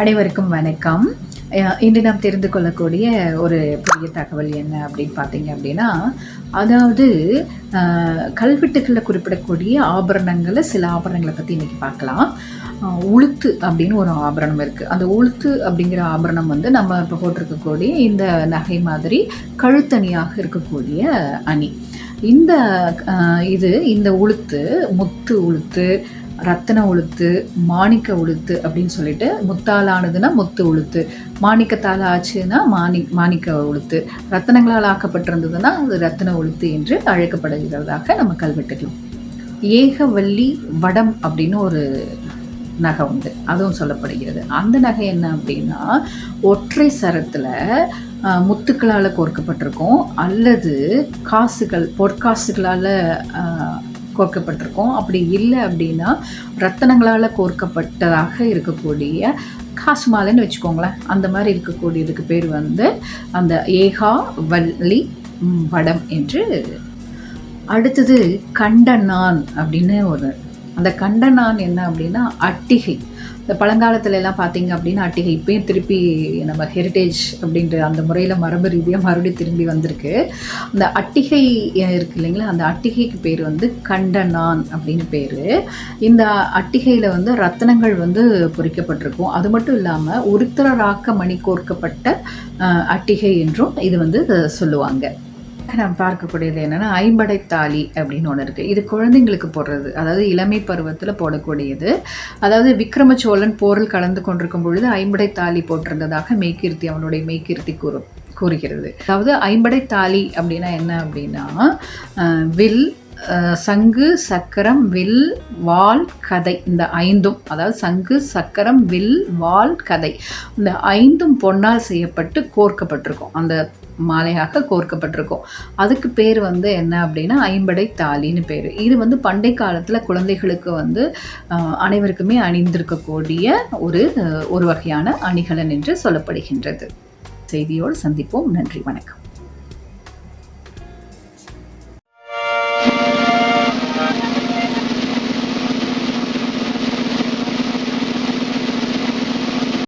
அனைவருக்கும் வணக்கம். இன்று நாம் தெரிந்து கொள்ளக்கூடிய ஒரு புதிய தகவல் என்ன அப்படின்னு பார்த்தீங்க அப்படின்னா அதாவது கல்வெட்டுகளில் குறிப்பிடக்கூடிய ஆபரணங்களை சில ஆபரணங்களை பற்றி இன்றைக்கி பார்க்கலாம். உளுத்து அப்படின்னு ஒரு ஆபரணம் இருக்குது அந்த உளுத்து அப்படிங்கிற ஆபரணம் வந்து நம்ம இப்போ போட்டிருக்கக்கூடிய இந்த நகை மாதிரி கழுத்தணியாக இருக்கக்கூடிய அணி. இந்த இது இந்த உளுத்து முத்து உளுத்து ரத்தின உளுத்து மாணிக்க உளுத்து அப்படின்னு சொல்லிட்டு முத்தாலானதுன்னா முத்து உளுத்து. மாணிக்கத்தால் ஆச்சுன்னா மாணி மாணிக்க உளுத்து. ரத்தினங்களால் ஆக்கப்பட்டிருந்ததுன்னா அது ரத்தின உளுத்து என்று அழைக்கப்படுகிறதாக நம்ம கல்வெட்டுகள். ஏகவல்லி வடம் அப்படின்னு ஒரு நகை உண்டு. அதுவும் சொல்லப்படுகிறது. அந்த நகை என்ன அப்படின்னா ஒற்றை சரத்தில் முத்துக்களால் கோர்க்கப்பட்டிருக்கும். அல்லது காசுகள் பொற்காசுகளால் கோர்க்கப்பட்டிருக்கும். அப்படி இல்லை அப்படின்னா ரத்தனங்களால் கோர்க்கப்பட்டதாக இருக்கக்கூடிய காசு மாலைன்னு வச்சுக்கோங்களேன். அந்த மாதிரி இருக்கக்கூடியதுக்கு பேர் வந்து அந்த ஏகா வள்ளி வடம் என்று. அடுத்தது கண்டனான் அப்படின்னு ஒரு அந்த கண்டனான் என்ன அப்படின்னா அட்டிகை. இந்த பழங்காலத்துல எல்லாம் பார்த்தீங்க அப்படின்னா அட்டிகை இப்பயும் திருப்பி நம்ம ஹெரிட்டேஜ் அப்படின்ற அந்த முறையில் மரபு ரீதியாக மறுபடியும் திரும்பி வந்திருக்கு. அந்த அட்டிகை இருக்கு இல்லைங்களா? அந்த அட்டிகைக்கு பேர் வந்து கண்டனான் அப்படின்னு பேர். இந்த அட்டிகையில் வந்து ரத்தனங்கள் வந்து பொறிக்கப்பட்டிருக்கும். அது மட்டும் இல்லாமல் உருத்திரராக்க மணி கோர்க்கப்பட்ட அட்டிகை என்றும் இது வந்து சொல்லுவாங்க. நம்ம பார்க்கக்கூடியது என்னென்னா ஐம்படை தாலி அப்படின்னு ஒன்று இருக்குது இது குழந்தைங்களுக்கு போடுறது. அதாவது இளமை பருவத்தில் போடக்கூடியது. அதாவது விக்ரம சோழன் போரில் கலந்து கொண்டிருக்கும் பொழுது ஐம்படை தாலி போட்டிருந்ததாக மெய்கீர்த்தி அவனுடைய மெய்கீர்த்தி கூறும் கூறுகிறது. அதாவது ஐம்படை தாலி அப்படின்னா என்ன அப்படின்னா வில் சங்கு சக்கரம் வில் வால் கதை. இந்த ஐந்தும் அதாவது சங்கு சக்கரம் வில் வால் கதை. இந்த ஐந்தும் பொன்னால் செய்யப்பட்டு கோர்க்கப்பட்டிருக்கும். அந்த மாலையாக கோர்க்கப்பட்டிருக்கும். அதுக்கு பேர் வந்து என்ன அப்படின்னா ஐம்படை தாலின்னு பேர். இது வந்து பண்டை காலத்தில் குழந்தைகளுக்கு வந்து அனைவருக்குமே அணிந்திருக்கக்கூடிய ஒரு ஒரு வகையான அணிகலன் என்று சொல்லப்படுகின்றது. செய்தியோடு சந்திப்போம். நன்றி வணக்கம்.